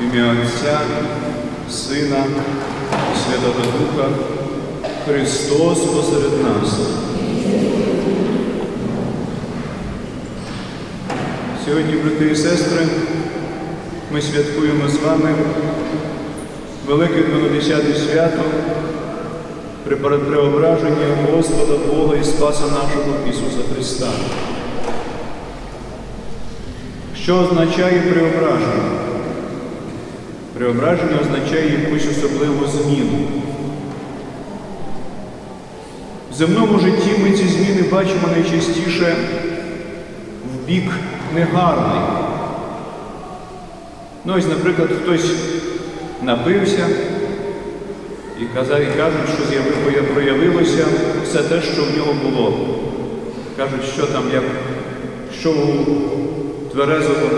В ім'я Отця, Сина і Святого Духа, Христос посеред нас. Сьогодні, брати і сестри, ми святкуємо з вами Велике Дванадесяте свято при преображенні Господа Бога і Спаса нашого Ісуса Христа. Що означає преображення? Преображення означає якусь особливу зміну. В земному житті ми ці зміни бачимо найчастіше в бік негарний. Ну, ось, наприклад, хтось напився і кажуть, що проявилося все те, що в нього було. Кажуть, що там, як що у тверезого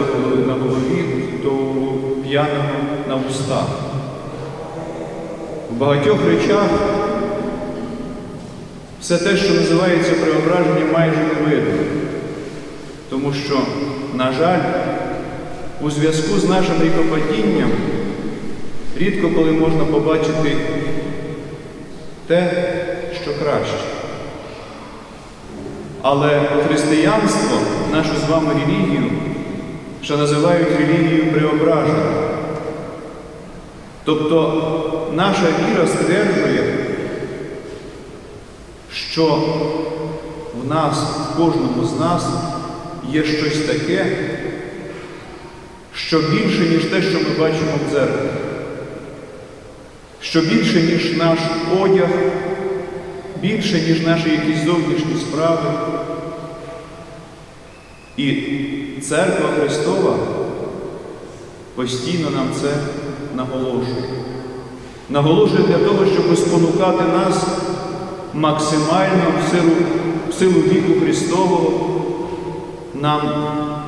на голові- то п'яного на устах. У багатьох речах все те, що називається преображенням, майже не видно. Тому що, на жаль, у зв'язку з нашим рікопадінням рідко коли можна побачити те, що краще. Але християнство, нашу з вами релігію, що називають релігією преображення. Тобто наша віра стверджує, що в нас, в кожному з нас є щось таке, що більше, ніж те, що ми бачимо в дзеркалі, що більше, ніж наш одяг, більше, ніж наші якісь зовнішні справи. І церква Христова постійно нам це наголошує. Наголошує для того, щоб спонукати нас максимально в силу, в силу віку Христового нам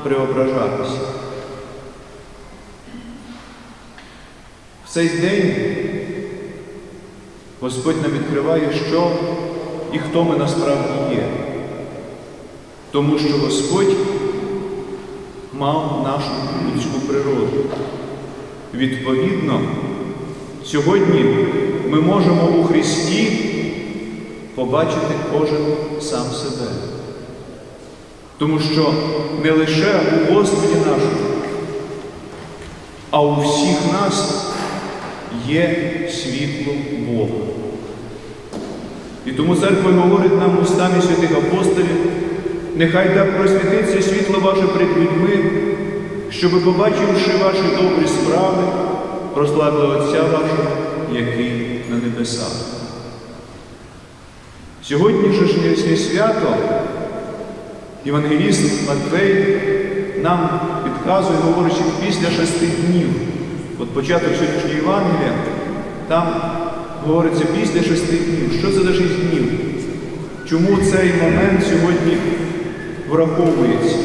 преображатися. В цей день Господь нам відкриває, що і хто ми насправді є. Тому що Господь мав нашу людську природу. Відповідно, сьогодні ми можемо у Христі побачити кожен сам себе. Тому що не лише у Господі нашому, а у всіх нас є світло Бога. І тому церква говорить нам устами святих апостолів, нехай так просвітиться світло ваше перед людьми, щоби, побачивши ваші добрі справи, прославили Отця вашого, який на небесах. Сьогоднішнє свято Євангеліст Матвей нам підказує, говорячи, після шести днів. От початок сьогоднішнього Євангелія, там говориться після шести днів. Що це за шість днів? Чому цей момент сьогодні враховується?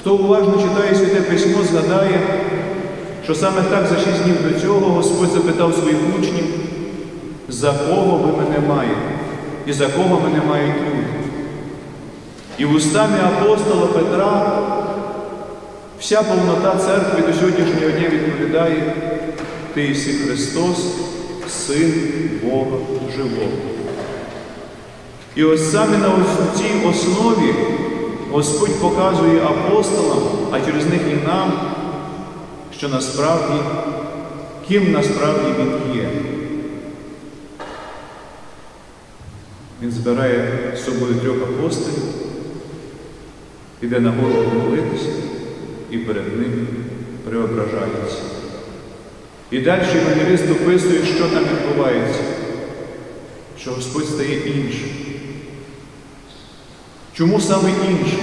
Хто уважно читає Святе Письмо, згадає, що саме так за шість днів до цього Господь запитав своїх учнів, за кого ви мене маєте, і за кого мене мають люди. І вустами апостола Петра вся повнота церкви до сьогоднішнього дня відповідає, Ти єси Христос, Син Бога Живого. І ось саме на цій основі Господь показує апостолам, а через них і нам, що насправді, ким насправді Він є. Він збирає з собою трьох апостолів, іде на гору помолитися і перед ним преображається. І далі Євангеліст описує, що там відбувається, що Господь стає іншим. Чому саме іншим?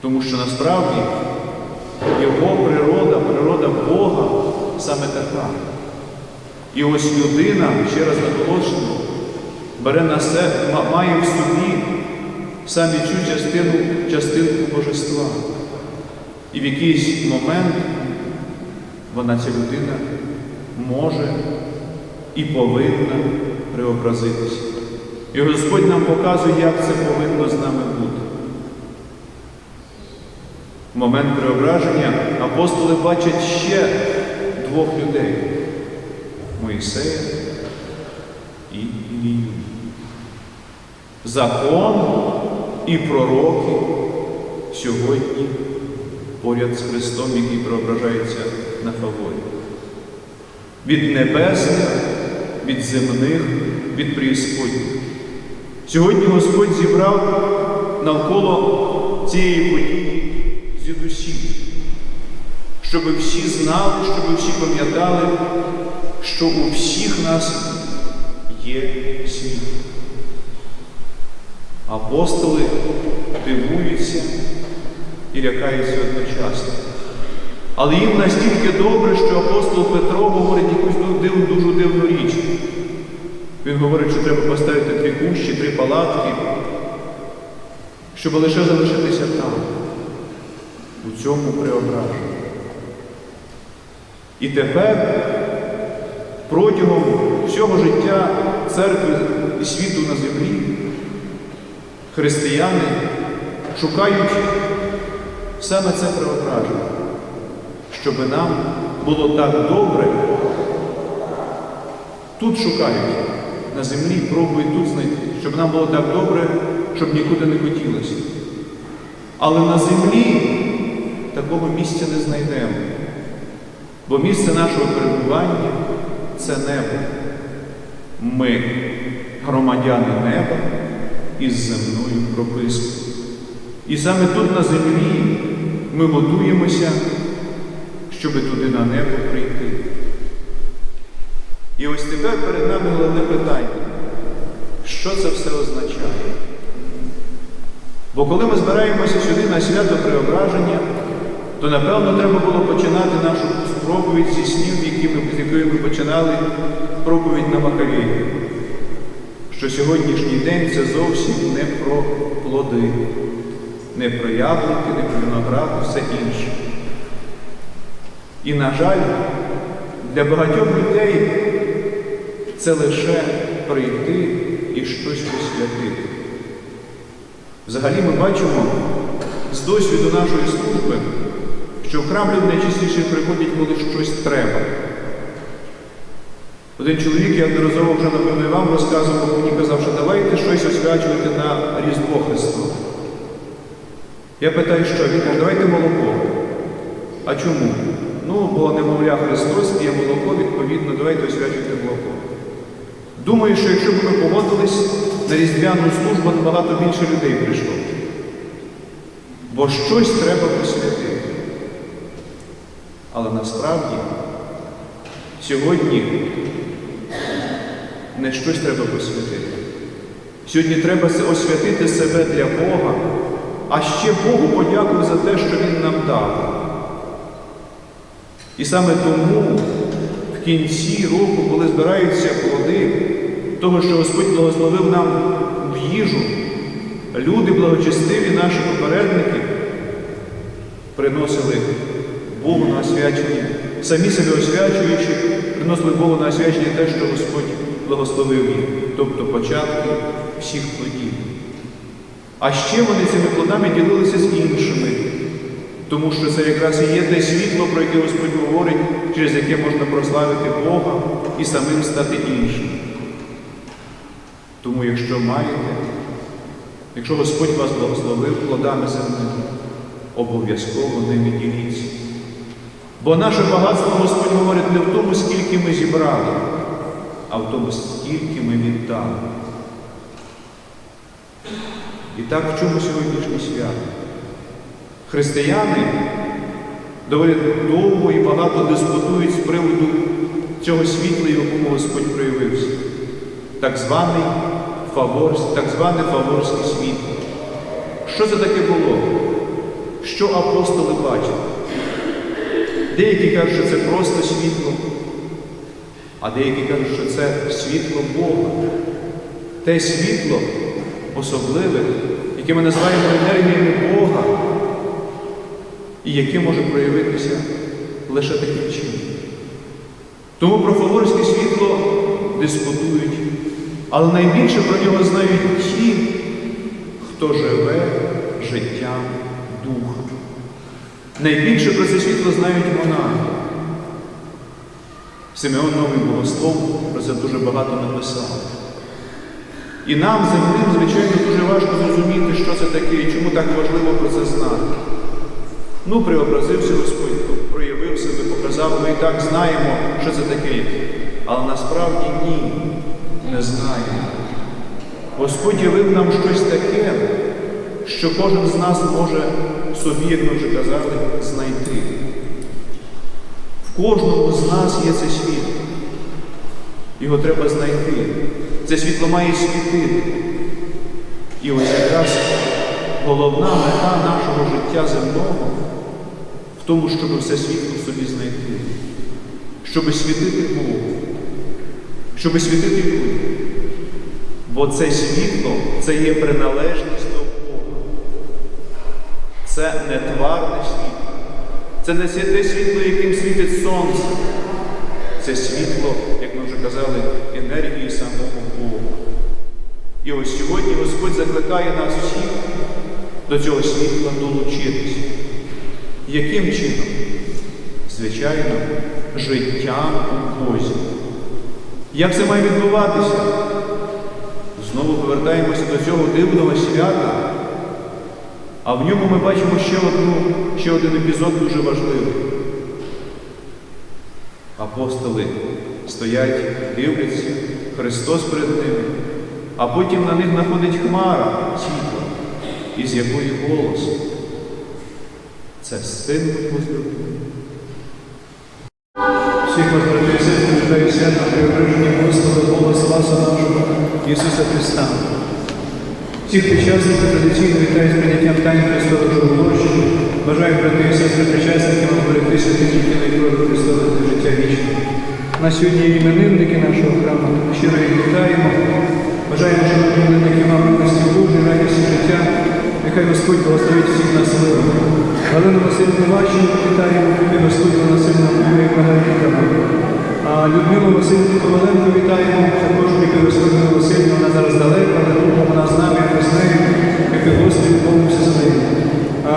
Тому що насправді його природа, природа Бога саме така. І ось людина, ще раз наголошую, бере на себе, має в собі саме цю частину, частинку божества. І в якийсь момент вона, ця людина, може і повинна преобразитися. І Господь нам показує, як це повинно з нами бути. В момент преображення апостоли бачать ще двох людей Моїсея і Ілію. Закон і пророки сьогодні поряд з Христом, який преображається на фаворі. Від небесних, від земних, від преісподніх. Сьогодні Господь зібрав навколо цієї події звідусіль, щоб всі знали, щоб всі пам'ятали, що у всіх нас є світ. Апостоли дивуються і лякаються одночасно. Але їм настільки добре, що апостол Петро говорить якусь дуже дивну річ. Він говорить, що треба поставити три кущі, три палатки, щоб лише залишитися там, у цьому преображенні. І тепер протягом всього життя церкви і світу на землі християни шукають саме це преображення, щоб нам було так добре. Тут шукають на землі, пробують тут знайти, щоб нам було так добре, щоб нікуди не хотілося. Але на землі такого місця не знайдемо. Бо місце нашого перебування це небо. Ми громадяни неба із земною пропискою. І саме тут на землі ми готуємося, щоб туди на небо прийти. І ось тепер перед нами головне питання, що це все означає? Бо коли ми збираємося сюди на свято Преображення, то напевно треба було починати нашу проповідь зі снів, з якої ми починали проповідь на Макарії. Що сьогоднішній день це зовсім не про плоди, не про яблуки, не про виноград, все інше. І, на жаль, для багатьох людей це лише прийти і щось посвятити. Взагалі ми бачимо з досвіду нашої служби, що в храм люди найчастіше приходять, коли щось треба. Один чоловік, я одноразово вже напевно вам розказував, мені казав, що давайте щось освячувати на Різдво Христове. Я питаю, що? Він каже, давайте молоко. А чому? Ну, бо немовля Христос п'є молоко, відповідно, давайте освячувати молоко. Думаю, що якщо б ми погодились на різдвяну службу, набагато більше людей прийшло. Бо щось треба посвятити. Але насправді сьогодні не щось треба посвятити. Сьогодні треба освятити себе для Бога, а ще Богу подякую за те, що Він нам дав. І саме тому кінці року, коли збираються плоди того, що Господь благословив нам в їжу, люди благочестиві, наші попередники, приносили Богу на освячення, самі себе освячуючи, приносили Богу на освячення те, що Господь благословив їх, тобто початки всіх плодів. А ще вони цими плодами ділилися з іншими, тому що це якраз і є те світло, про яке Господь говорить, через яке можна прославити Бога і самим стати іншим. Тому, якщо маєте, якщо Господь вас благословив плодами земними, обов'язково ними діліться. Бо наше багатство Господь говорить не в тому, скільки ми зібрали, а в тому, скільки ми віддали. І так в чому сьогоднішнє свято? Християни доволі довго і багато дискутують з приводу цього світла, якому Господь проявився. Так званий фаворс, так зване фаворське світло. Що це таке було? Що апостоли бачили? Деякі кажуть, що це просто світло, а деякі кажуть, що це світло Бога. Те світло особливе, яке ми називаємо енергіями Бога, і яке може проявитися лише таким чином. Тому про фаворське світло дискутують, але найбільше про нього знають ті, хто живе життям Духа. Найбільше про це світло знають монахи. Симеон Новий Богослов про це дуже багато написав. І нам, земним, звичайно, дуже важко зрозуміти, що це таке і чому так важливо про це знати. Ну, преобразився Господь, проявив себе, показав, ми і так знаємо, що це таке. Але насправді ні, не знаємо. Господь явив нам щось таке, що кожен з нас може собі, як ми вже казали, знайти. В кожному з нас є це світло. Його треба знайти. Це світло має світити. І ось якраз головна мета нашого життя земного в тому, щоб все світло собі знайти, щоб світити Богу, щоб світити людям. Бо це світло це є приналежність до Бога. Це не тварне світло. Це не те світло, яким світить сонце. Це світло, як ми вже казали, енергії самого. І ось сьогодні Господь закликає нас всіх до цього світла долучитися. Яким чином? Звичайно, життям у Бозі. Як це має відбуватися? Знову повертаємося до цього дивного свята, а в ньому ми бачимо ще, одну, ще один епізод дуже важливий. Апостоли стоять, дивляться, Христос перед ними, а потім на них находить хмара світла, із якої голос. Це син возлюблений. Всіх вас, брати і сестри, вітаю свято преображення Господа Бога Спаса нашого Ісуса Христа. Всіх причасників традиційно вітаю з прийняттям тайн Христового Живоложення. Бажаю, брати і сестри, причасникам оберегти святих тіла крові Христових до життя вічного. На сьогодні іменинники нашого храму, щиро їх вітаємо. Бажаємо, щоб іменинники мали милості Божої, радісті життя. Нехай Господь благословить всіх нас миром. Галину Васильівну Ващину вітаємо, нехай Господь моїми колегами. А Людмилу Васильівну Коваленко вітаємо, також нехай Господь Васильівна, вона зараз далеко, але Бога вона з нами, як ми з нею, нехай Господь молимося за нею. А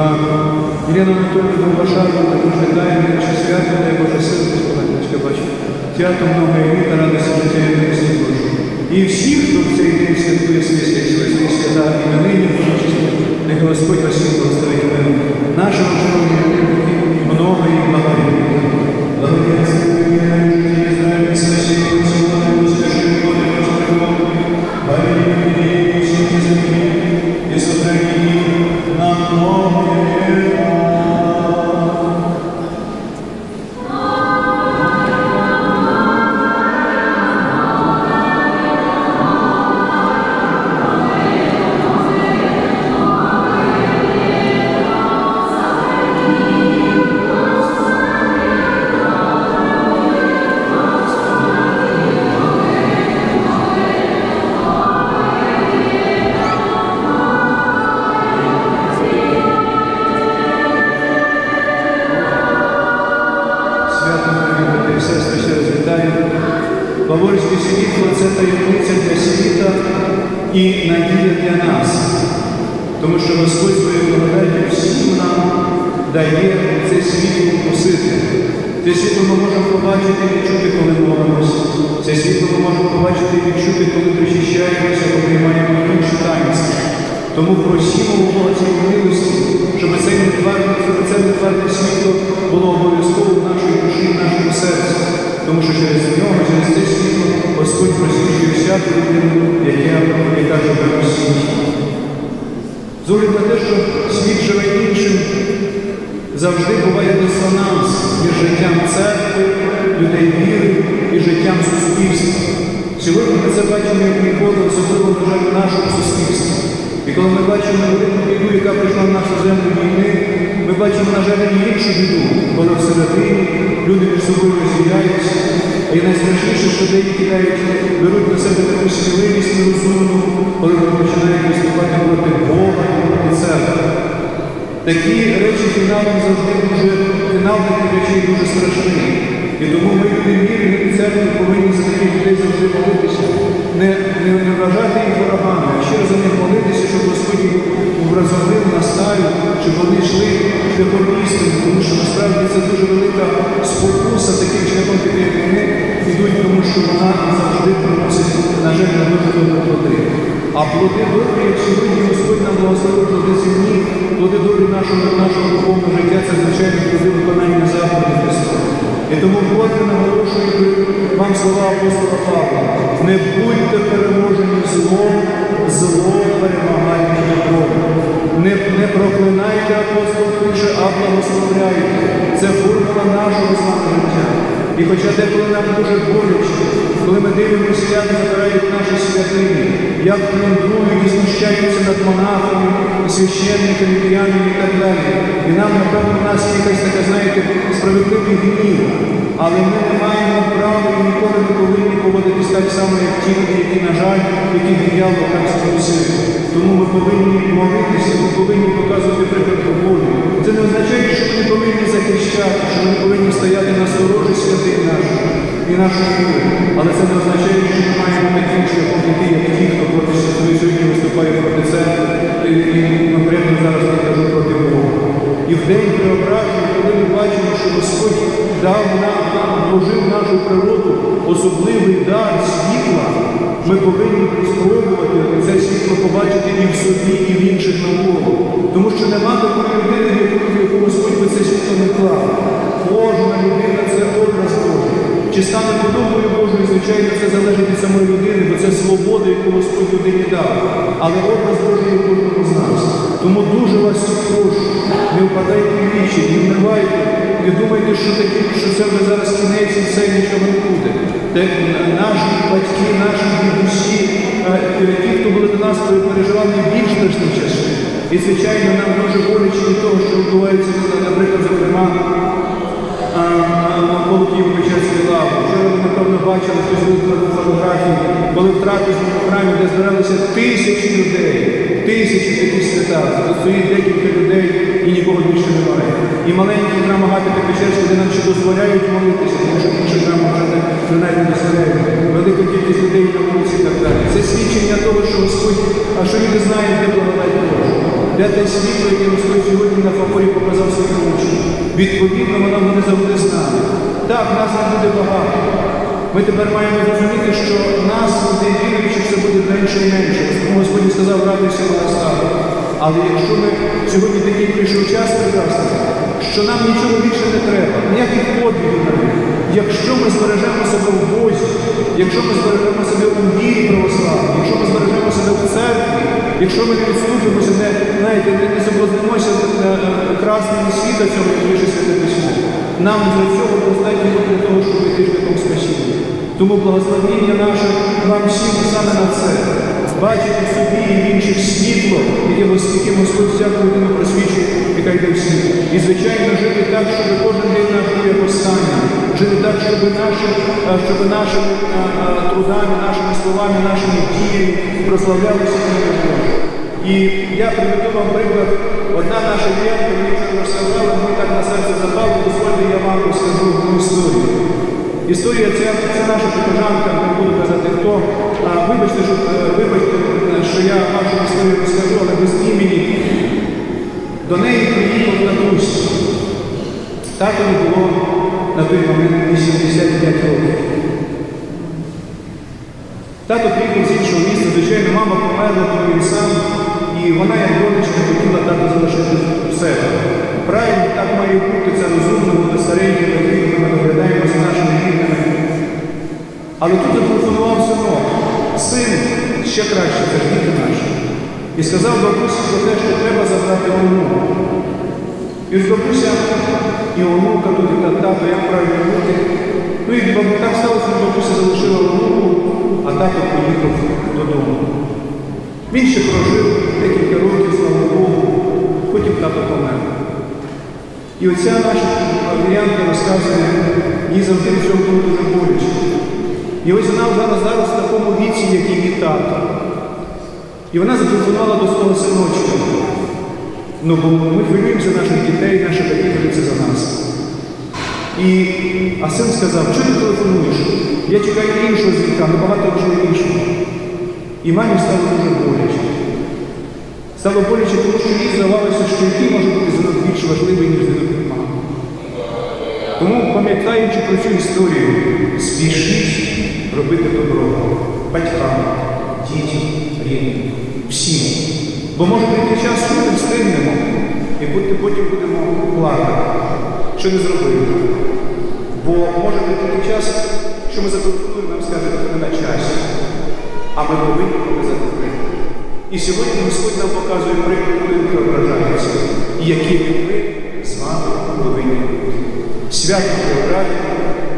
Ірину Анатолійовну Башару також вітаємо, чи свято, дай Боже сил, Господи, бачу. Свято много літа, радості життя і Божої. І всі, хто в цей день святкує свої свої свята іменини, нехай Господь вас всіх благословить миром. Шановні іменинники, много і багато. Благоденствуй, Тому просімо у Бога цієї милості, щоб це нетварне світло було обов'язково в нашій душі, в нашому серці. Тому що через нього, через це світло Господь просвічує всяку людину, яка, живе у світі. З огляду на те, що світ живе іншим, завжди буває дисонанс між життям церкви, людей віри і життям суспільства. Сьогодні ми це бачимо як ніколи, особливо на жаль, в нашому суспільстві. І коли ми бачимо біду, яка прийшла в нашу землю війни, ми бачимо, на жаль, і іншу біду, коли всередині люди між собою розділяються. І найстрашніше, що деякі навіть беруть на себе таку сміливість нерозумну, коли вони починають виступати проти Бога і проти церкви. Такі речі фіналом завжди дуже, фінал таких речей дуже страшний. І тому ми люди віри, ми церкви повинні за таких людей завжди молитися. Не, не, вважати їх ворогами, щиро за них молитися, щоб Господь їх вразумив, наставив, щоб вони йшли шляхом істини, тому що насправді це дуже велика спокуса таким шляхом піти, як вони йдуть, тому що вона завжди приносить, на жаль, на добрі плоди. А плоди добрі, як сьогодні Господь нам благословив плоди земні, плоди добрі нашого, нашого духовного життя, це звичайно плоди виконання заповідей Христа. І тому вкотре наголошую вам слова апостола Павла. Не будьте переможені злом, зло перемагайте добром. Не, не проклинайте апостол пише, а благословляйте. Це формула нашого з життя. І хоча деколи нам дуже боляче, коли ми дивимося, як забирають наші святині, як плюндрують і знущаються над монахами, священниками, п'яними і так далі. І нам, напевно, в нас якась така, знаєте, справедливий гнів. Але ми не маємо права і ніколи не повинні поводитись так само, як ті, які, на жаль, які диявол так спокусив. Тому ми повинні молитися, ми повинні показувати приклад любові. Це не означає, що ми повинні захищати, що ми повинні стояти на сторожі святих наших і нашої віри. Але це не означає, що ми маємо таким шляхом йти, як ті, хто проти святої сьогодні виступає проти церкви, і конкретно зараз я кажу проти Бога. І в день преображення, коли ми бачимо, що Господь дав нам, вложив нашу природу особливий дар світла, ми повинні спробувати це світло побачити і в собі, і в інших навколо. Тому що нема такої людини, в яку- Господь би це світло не клав. Кожна людина це образ Божий. Чи стане подобою Божою, звичайно, це залежить від самої людини, бо це свобода, яку Господь людині дав. Але образ Божий в кожному з нас. Тому дуже вас прошу, не впадайте в вічі, не вмивайте, не думайте, що, такі, що це вже зараз кінець і все нічого не буде. Де наші батьки, наші дідусі, е, ті, хто були до нас, переживали більш страшні часи. І, звичайно, нам дуже боляче від того, що відбувається, наприклад, зокрема, на- навколо Києво-Печерської лави. Вчора ви, напевно, бачили, хтось фотографії, коли в трапезному храмі, де збиралися тисячі людей, тисячі такі свята. Стоїть декілька людей і нікого більше немає. І маленький храм Агапіта Печерський, де нам ще дозволяють молитися, тому що інші храми вже навіть дозволяють. Велика кількість людей на вулиці і так далі. Це свідчення того, що Господь, а що люди знають, де благодать Божа. Де те світло, яке Господь сьогодні на фаворі показав своїм учням. Відповідно, воно буде завжди з нами. Так, нас не буде багато. Ми тепер маємо зрозуміти, що нас, людей віруючих, це буде менше і менше. Тому Господь сказав, радуйся стало. Але якщо ми сьогодні такий прийшов час прекрасний, що нам нічого більше не треба, ніяких подвігів навіть. Якщо ми збережемо себе в Бозі, якщо ми збережемо себе у вірі православній, якщо ми якщо ми не відступимося, не, знаєте, не, не соблазнимося е, е, красним світа цього, як пише Святе нам для цього достатньо для того, щоб йти шляхом спасіння. Тому благословіння наше вам всім саме на це. Бачити собі і в інших світло, яким Господь всяку людину просвічує, яка йде в. І, звичайно, жити так, щоб кожен день наш був як останній. Жити так, щоб, наші, щоб нашими а, а, трудами, нашими словами, нашими діями прославлялися Боже. І я приведу вам приклад. Одна наша клієнтка мені розказала, мені так на серце запало, дозвольте, я вам розкажу одну історію. Історія ця, це наша прихожанка, не буду казати хто. А, вибачте, що, е, вибачте, е, що я вашу історію розкажу, але без імені. До неї приїхав татусь. Татові було на той момент 85 років. Тато приїхав з іншого міста, звичайно, мама померла, коли він сам, і вона, як донечка, хотіла тата залишити в себе. Правильно, так має бути, це розумно, бути старенькі, батьки, ми доглядаємо за нашими рідними. Але тут зателефонував синок, син ще краще, це діти наші. І сказав бабусі про те, що треба забрати онуку. І ж бабуся і онука тут, і та тато, як правильно бути. Ну і так сталося, що бабуся залишила онуку, а тато поїхав додому. Він ще прожив декілька років, слава Богу, потім тато помер. І оця наша варіантка розказує, їй завжди в цьому було дуже боляче. І ось вона зараз, зараз в такому віці, як її тато. І вона зателефонувала до свого синочка. Ну, бо ми хвилюємося наших дітей, наші батьки хвилюються за нас. І, а син сказав, що ти телефонуєш? Я чекаю іншого дзвінка, набагато важливішого. І мамі стало дуже боляче. Стало боляче, тому що їй здавалося, що який може бути дзвінок більш важливий, ніж дзвінок від мами. Тому, пам'ятаючи про цю історію, спішіть робити добро батькам, дітям, рідним, всім. Бо може прийти час, що ми не встигнемо, і потім будемо плакати, що не зробили. Бо може прийти час, що ми зателефонуємо, нам скажуть, що не на часі. А ми повинні показати приклад. І сьогодні Господь нам показує приклад, коли ми ображаємося, і якими ми з вами повинні бути. Свято Географії,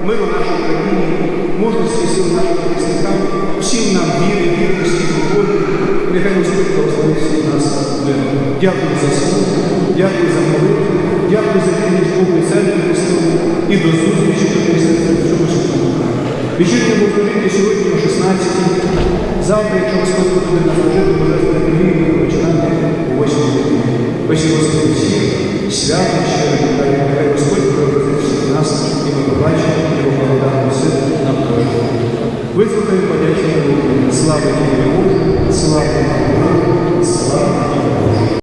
миру нашій країні, мужності сил нашим захисникам, всім нам віри, вірності, любові. Нехай Господь благословить нас. Дякую за слово, дякую за молитву, дякую за вірність Богу і церкви Христову і до зустрічі до Христа що цьому Вечірня Божевіти сьогодні о 16 Завтра, якщо Господь буде нас служити, божественне приміє, ми починаємо о 8 годині. Весь Господь всіх, свято, ще нехай Господь проявить всіх нас, і ми побачимо Його благодатну силу нам кожного. Вислухаємо подячні руки. Слава Тобі Божу, слава Тобі Божу, слава Тобі Божу.